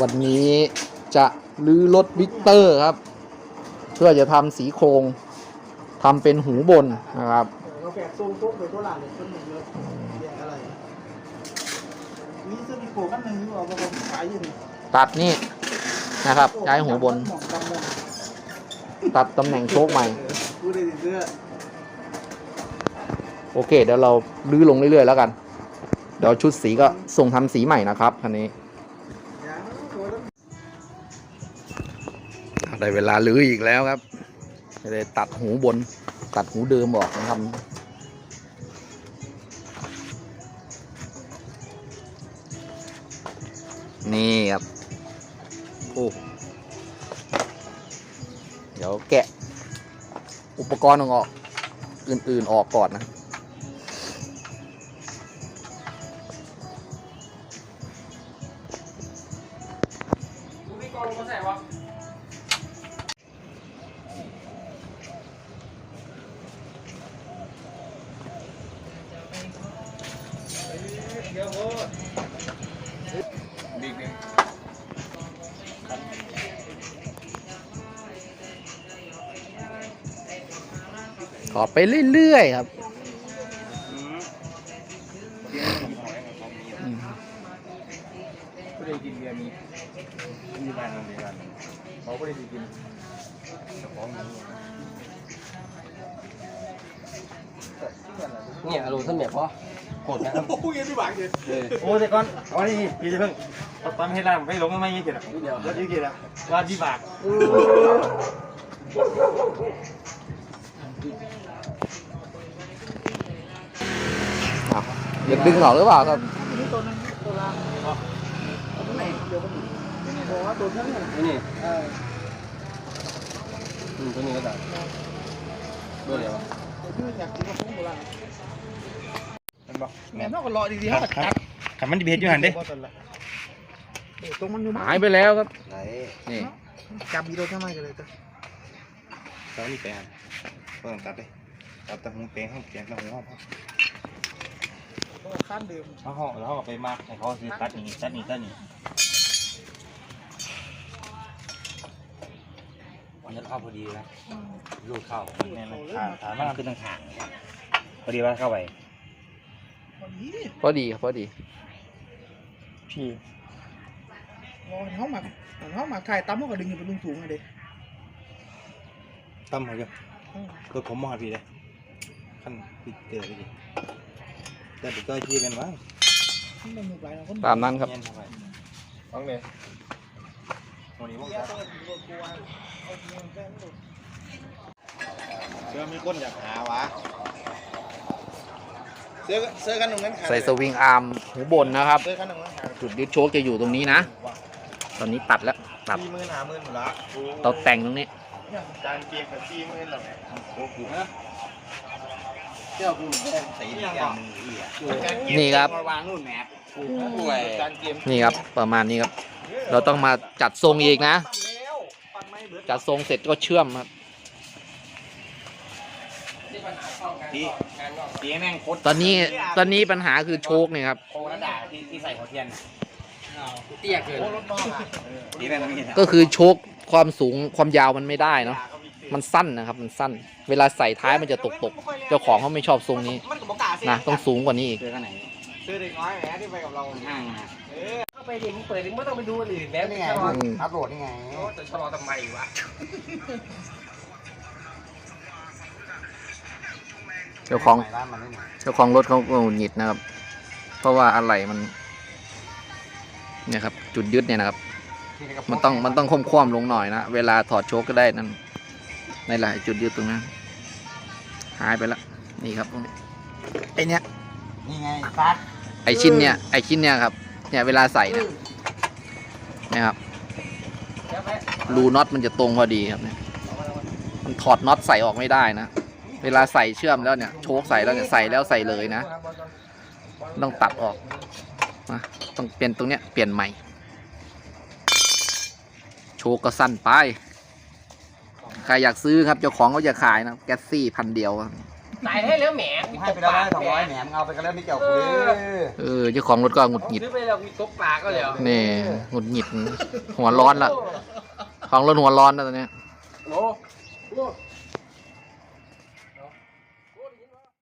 วันนี้จะลื้อรถวิกเตอร์ครับ เพื่อจะทำสีโครงทำเป็นหูบนนะครับเราแฝกทรงโต๊ะไปตัวหลานเลยคนหนึ่งเลยเรียกอะไรนี่เสื้อมีโก้กันหนึ่งที่เราเราขายอยู่นี่ตัดนี่นะครับย้ายหูบนหมองกำมองตัดตำแหน่งโชคใหม่พูดได้ดิเสื้อโอเคเดี๋ยวเราลื้อลงเรื่อยๆแล้วกัน เดี๋ยวชุดสีก็ส่งทำสีใหม่นะครับคันนี้ ได้เวลาลื้ออีกแล้วครับจะได้ตัดหูบน ตัดหูเดิมออกนะครับนี่ครับโอ้เดี๋ยวแกะอุปกรณ์ออก อื่น ๆ ออกก่อนนะ ขอไปเรื่อยๆครับอืมไม่ได้กินเบียร์นี้มีบ้านเราเดียวกันเขาไม่ได้กินเจ้าของมันเนี่ยอารมณ์ท่านแบบพ่อโกรธนะครับโอ้ยพี่บางเลยโอ้แต่ก่อนเอาอันนี้พี่จะเพิ่งตอนให้ร่างไม่ลงไม่ยี่สิบอะเดี๋ยวแล้วยี่กี่ละว่าที่บากครับ อยากดึงออกหรือเปล่าครับนี่ตัวนั้นตัวล่างตัวไหนเดี๋ยวมันบอกว่าตัวนั้นเนี่ยนี่เอออืมตัวนี้ก็ได้ตัวเดียวตัวที่อยากกินก็คงตัวล่างมันบอกแม่นอกก็รอดีๆครับครับขันมันดีเพชรอยู่หันเด้ตรงมันอยู่หายไปแล้วครับไหนนี่จับอีโดทำไมกันเลยจ้ะตอนนี้แปล งก็ต้องตัดเลยตัดแต่หูแปลงห้องเปลี่ยนแต่หูห้องข้านเดิมเขาห้องแล้วเขาไปมากให้เขาซื้อตัดนี่ตัดนี่ตัดนี่วันนี้เข้าพอดีนะลูกเข้าแน่นอนฐานฐานมันคือต่างหากพอดีว่าเข้าไปวันนี้พอดีครับพอดีพี่รอเขาหมักเขาหมักถ่ายตั้มเขาก็ดึงอยู่เป็นลุงสูงไงเด็กตั้มเขาอยู่ รถผมมอดพี่เลยขั้นปิดเตือนไปดิแต่เด็กก็ชี้เป็นว่ามันมีหลายคนตามนั้นครับเงี้ยเข้าไปฟังเลยวันนี้พวกเสียตัวตัวกลัวเอาเงินแค่นั้นเสื้อมีคนอยากหาวะเสื้อเสื้อกันตรงนั้นขาดใส่สวิงอาร์มหูบนนะครับเสื้อกันตรงนั้นขาดจุดยึดโชคจะอยู่ตรงนี้นะ ตอนนี้ตัดแล้วตัดสี่หมื่นห้าหมื่นหมดละเราแต่งตรงนี้ จานเกมกับสี่หมื่นหรอโอ้โหนะเจ้าคุณแม่ใส่อย่างมืออีอะนี่ครับวางนู่นแหมจานเกมนี่ครับประมาณนี้ครับ เราต้องมาจัดทรงอีกนะ จัดทรงเสร็จก็เชื่อมครับพี่พี่แม่งโคตรตอนนี้ตอนนี้ปัญหาคือโชคเนี่ยครับโคตรด่าที่ที่ใส่หัวเทียนเตี้ยเกินพี่แม่งมีก็คือโชค ความสูงความยาวมันไม่ได้เนาะมันสั้นนะครับมันสั้น เวลาใส่ท้ายมันจะตกตกๆเจ้าของเขาไม่ชอบทรงนี้มันก็บอกกล้าเสียนะต้องสูงกว่านี้อีกเสื้อกันไหนซื้อเด็กน้อยแหมที่ไปกับเราห้างนะเข้าไปดิมึงเปิดดิมึงไม่ต้องไปดูอันอื่นแล้วนี่นี่ไงไงอัพโหลดนี่ไงจะชะลอทำไมวะเจ้าของร้านมันนี่เจ้าของรถเขาก็หงุดหงิดนะครับ เพราะว่าอะไรมันเนี่ยครับ จุดยึดเนี่ยนะครับ มันต้องมันต้องคว่ำๆลงหน่อยนะเวลาถอดโชคก็ได้นั่นในหลายจุดยึดตรงนั้นหายไปแล้วนี่ครับตรงนี้ไอเนี้ยนี่ไงซัดไอชิ้นเนี้ยไอชิ้นเนี้ยครับเนี่ยเวลาใส่เนี่ยนะครับรูน็อตมันจะตรงพอดีครับเนี่ยมันถอดน็อตใส่ออกไม่ได้นะเวลาใส่เชื่อมแล้วเนี่ยโชคใส่แล้วเนี่ยใส่แล้วใส่เลยนะ ต้องตัดออกนะต้องเปลี่ยนตรงเนี้ยเปลี่ยนใหม่ โชคก็สั้นไป ใครอยากซื้อครับเจ้าของเขาจะขายนะแก๊สซี่พันเดียวครับตายให้แล้วแหมให้ไปแล้วสองร้อยแหนมเอาไปกันแล้วไม่เกี่ยวกูเลยเออเจ้าของรถก็หงุดหงิดซื้อไปแล้วมีตกปลาก็เลยนี่หงุดหงิดหัวร้อนละของรถหัวร้อนแล้วตอนเนี้ยโอ้โห